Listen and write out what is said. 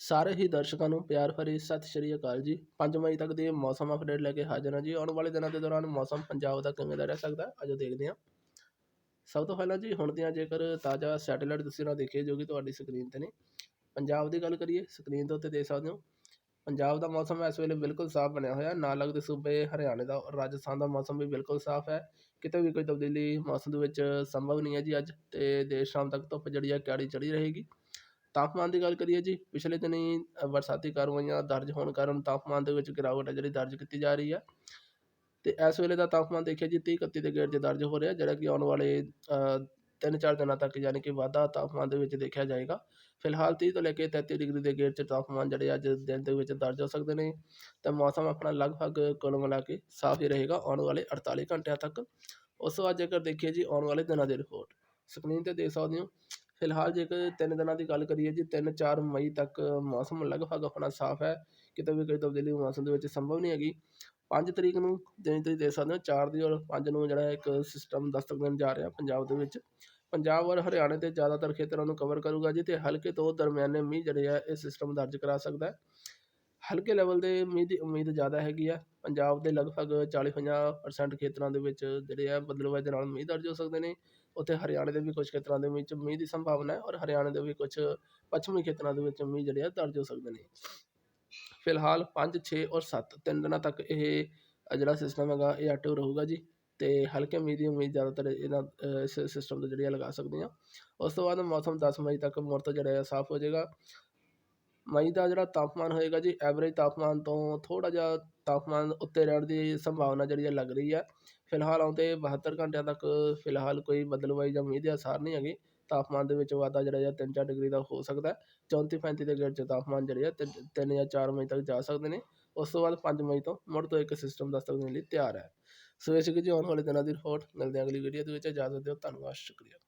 ਸਾਰੇ ਹੀ ਦਰਸ਼ਕਾਂ ਨੂੰ ਪਿਆਰ ਭਰੀ ਸਤਿ ਸ਼੍ਰੀ ਅਕਾਲ ਜੀ। 5 ਮਈ ਤੱਕ ਦੀ ਮੌਸਮ ਅਪਡੇਟ ਲੈ ਕੇ ਹਾਜ਼ਰ ਹਾਂ ਜੀ। ਆਉਣ ਵਾਲੇ ਦਿਨਾਂ ਦੇ ਦੌਰਾਨ ਮੌਸਮ ਪੰਜਾਬ ਦਾ ਕਿਵੇਂ ਦਾ ਰਹਿ ਸਕਦਾ ਹੈ ਦੇਖਦੇ ਹਾਂ। ਸਭ ਤੋਂ ਪਹਿਲਾਂ ਜੀ, ਹੁਣ ਦੀਆਂ ਜੇਕਰ ਤਾਜ਼ਾ ਸੈਟੇਲਾਈਟ ਤਸਵੀਰਾਂ ਦੇਖੀਏ, ਜੋ ਕਿ ਤੁਹਾਡੀ ਸਕਰੀਨ ਤੇ ਨੇ। ਪੰਜਾਬ ਦੀ ਗੱਲ ਕਰੀਏ ਸਕਰੀਨ ਦੇ ਉੱਤੇ ਦੇਖ ਸਕਦੇ ਹੋ। ਪੰਜਾਬ ਦਾ ਮੌਸਮ ਇਸ ਵੇਲੇ ਬਿਲਕੁਲ ਸਾਫ਼ ਬਣਿਆ ਹੋਇਆ। ਨਾਲ ਲੱਗਦੇ ਸੂਬੇ ਹਰਿਆਣੇ ਦਾ ਔਰ ਰਾਜਸਥਾਨ ਦਾ ਮੌਸਮ ਵੀ ਬਿਲਕੁਲ ਸਾਫ਼ ਹੈ। ਕਿਤੇ ਵੀ ਕੋਈ ਤਬਦੀਲੀ ਮੌਸਮ ਦੇ ਵਿੱਚ ਸੰਭਵ ਨਹੀਂ ਹੈ ਜੀ ਅੱਜ ਤੇ ਦੇਰ ਸ਼ਾਮ ਤੱਕ ਧੁੱਪ ਜਿਹੜੀ ਹੈ ਕਿਆੜੀ ਚੜੀ ਰਹੇਗੀ। ਤਾਪਮਾਨ ਦੀ ਗੱਲ ਕਰੀਏ ਜੀ, ਪਿਛਲੇ ਦਿਨੀ ਬਰਸਾਤੀ ਕਾਰਵਾਈਆਂ ਦਰਜ ਹੋਣ ਕਾਰਨ ਤਾਪਮਾਨ ਦੇ ਵਿੱਚ ਗਿਰਾਵਟ ਹੈ ਜਿਹੜੀ ਦਰਜ ਕੀਤੀ ਜਾ ਰਹੀ ਹੈ ਅਤੇ ਇਸ ਵੇਲੇ ਦਾ ਤਾਪਮਾਨ ਦੇਖਿਆ ਜੀ 30 31 ਦੇ ਗੇੜ 'ਚ ਦਰਜ ਹੋ ਰਿਹਾ, ਜਿਹੜਾ ਕਿ ਆਉਣ ਵਾਲੇ ਤਿੰਨ ਚਾਰ ਦਿਨਾਂ ਤੱਕ ਯਾਨੀ ਕਿ ਵਾਧਾ ਤਾਪਮਾਨ ਦੇ ਵਿੱਚ ਦੇਖਿਆ ਜਾਏਗਾ। ਫਿਲਹਾਲ ਤੀਹ ਤੋਂ ਲੈ ਕੇ 33 ਡਿਗਰੀ ਦੇ ਗੇੜ 'ਚ ਤਾਪਮਾਨ ਜਿਹੜੇ ਅੱਜ ਦਿਨ ਦੇ ਵਿੱਚ ਦਰਜ ਹੋ ਸਕਦੇ ਨੇ। ਤਾਂ ਮੌਸਮ ਆਪਣਾ ਲਗਭਗ ਕੁੱਲ ਮਿਲਾ ਕੇ ਸਾਫ਼ ਹੀ ਰਹੇਗਾ ਆਉਣ ਵਾਲੇ 48 ਘੰਟਿਆਂ ਤੱਕ। ਉਸ ਤੋਂ ਬਾਅਦ ਜੇਕਰ ਦੇਖੀਏ ਜੀ, ਆਉਣ ਵਾਲੇ ਦਿਨਾਂ ਦੀ ਰਿਪੋਰਟ ਸਕਰੀਨ ਤੇ ਦੇਖ ਸਕਦੇ ਹੋ। ਫਿਲਹਾਲ ਜੇਕਰ ਤਿੰਨ ਦਿਨਾਂ ਦੀ ਗੱਲ ਕਰੀਏ ਜੀ 3-4 ਮਈ ਤੱਕ ਮੌਸਮ ਲਗਭਗ ਆਪਣਾ ਸਾਫ਼ ਹੈ। ਕਿਤੇ ਵੀ ਕੋਈ ਤਬਦੀਲੀ ਮੌਸਮ ਦੇ ਵਿੱਚ ਸੰਭਵ ਨਹੀਂ ਹੈਗੀ। 5 ਤਰੀਕ ਨੂੰ ਜਿਵੇਂ ਤੁਸੀਂ ਦੇਖ ਸਕਦੇ ਹੋ 4 ਦੀ ਔਰ 5 ਨੂੰ ਜਿਹੜਾ ਇੱਕ ਸਿਸਟਮ ਦਸਤਕ ਦੇਣ ਜਾ ਰਿਹਾ ਪੰਜਾਬ ਦੇ ਵਿੱਚ। ਪੰਜਾਬ ਔਰ ਹਰਿਆਣੇ ਦੇ ਜ਼ਿਆਦਾਤਰ ਖੇਤਰਾਂ ਨੂੰ ਕਵਰ ਕਰੂਗਾ ਜੀ ਤੇ ਹਲਕੇ ਤੋਂ ਦਰਮਿਆਨੇ ਮੀਂਹ ਜਿਹੜੇ ਆ, ਇਹ ਸਿਸਟਮ ਦਰਜ ਕਰਾ ਸਕਦਾ ਹੈ। ਹਲਕੇ ਲੈਵਲ ਦੇ ਮੀਂਹ ਦੀ ਉਮੀਦ ਜ਼ਿਆਦਾ ਹੈਗੀ ਆ। ਪੰਜਾਬ ਦੇ ਲਗਭਗ 40-50% ਖੇਤਰਾਂ ਦੇ ਵਿੱਚ ਜਿਹੜੇ ਆ ਬਦਲਵਾਈ ਦੇ ਨਾਲ ਮੀਂਹ ਦਰਜ ਹੋ ਸਕਦੇ ਨੇ। ਉੱਥੇ ਹਰਿਆਣੇ ਦੇ ਵੀ ਕੁਝ ਖੇਤਰਾਂ ਦੇ ਵਿੱਚ ਮੀਂਹ ਦੀ ਸੰਭਾਵਨਾ ਹੈ ਔਰ ਹਰਿਆਣੇ ਦੇ ਵੀ ਕੁਝ ਪੱਛਮੀ ਖੇਤਰਾਂ ਦੇ ਵਿੱਚ ਮੀਂਹ ਜਿਹੜੇ ਆ ਦਰਜ ਹੋ ਸਕਦੇ ਨੇ। ਫਿਲਹਾਲ 5 6 ਔਰ 7 ਤਿੰਨ ਦਿਨਾਂ ਤੱਕ ਇਹ ਜਿਹੜਾ ਸਿਸਟਮ ਹੈਗਾ ਇਹ ਐਕਟਿਵ ਰਹੂਗਾ ਜੀ ਤੇ ਹਲਕੇ ਮੀਂਹ ਦੀ ਉਮੀਦ ਜ਼ਿਆਦਾਤਰ ਇਹਨਾਂ ਇਸ ਸਿਸਟਮ ਤੋਂ ਜਿਹੜੀ ਆ ਲਗਾ ਸਕਦੇ ਹਾਂ। ਉਸ ਤੋਂ ਬਾਅਦ ਮੌਸਮ 10 ਮਈ ਤੱਕ ਮੁੜ ਤੋਂ ਜਿਹੜਾ ਆ ਸਾਫ਼ ਹੋ ਜਾਏਗਾ। ਮਈ ਦਾ ਜਿਹੜਾ ਤਾਪਮਾਨ ਹੋਏਗਾ ਜੀ ਐਵਰੇਜ ਤਾਪਮਾਨ ਤੋਂ ਥੋੜ੍ਹਾ ਜਿਹਾ ਤਾਪਮਾਨ ਉੱਤੇ ਰਹਿਣ ਦੀ ਸੰਭਾਵਨਾ ਜਿਹੜੀ ਹੈ ਲੱਗ ਰਹੀ ਹੈ। ਫਿਲਹਾਲ ਆਉਂਦੇ 72 ਘੰਟਿਆਂ ਤੱਕ ਫਿਲਹਾਲ ਕੋਈ ਬਦਲਵਾਈ ਜਾਂ ਮੀਂਹ ਦੇ ਆਸਾਰ ਨਹੀਂ ਹੈਗੇ। ਤਾਪਮਾਨ ਦੇ ਵਿੱਚ ਵਾਧਾ ਜਿਹੜਾ ਹੈ 3-4 ਡਿਗਰੀ ਦਾ ਹੋ ਸਕਦਾ ਚੌਂਤੀ ਪੈਂਤੀ ਦੇ ਗੇੜ 'ਚ ਤਾਪਮਾਨ ਜਿਹੜੇ ਆ ਤਿੰਨ ਤਿੰਨ ਜਾਂ ਚਾਰ ਮਈ ਤੱਕ ਜਾ ਸਕਦੇ ਨੇ। ਉਸ ਤੋਂ ਬਾਅਦ ਪੰਜ ਮਈ ਤੋਂ ਮੁੜ ਤੋਂ ਇੱਕ ਸਿਸਟਮ ਦਸਤਕ ਦੇਣ ਲਈ ਤਿਆਰ ਹੈ। ਸੋ ਇਹ ਸੀ ਜੀ ਆਉਣ ਵਾਲੇ ਦਿਨਾਂ ਦੀ ਰਿਪੋਰਟ ਮਿਲਦੇ ਹਾਂ ਅਗਲੀ ਵੀਡੀਓ ਦੇ ਵਿੱਚ। ਇਜਾਜ਼ਤ ਦਿਓ। ਧੰਨਵਾਦ। ਸ਼ੁਕਰੀਆ।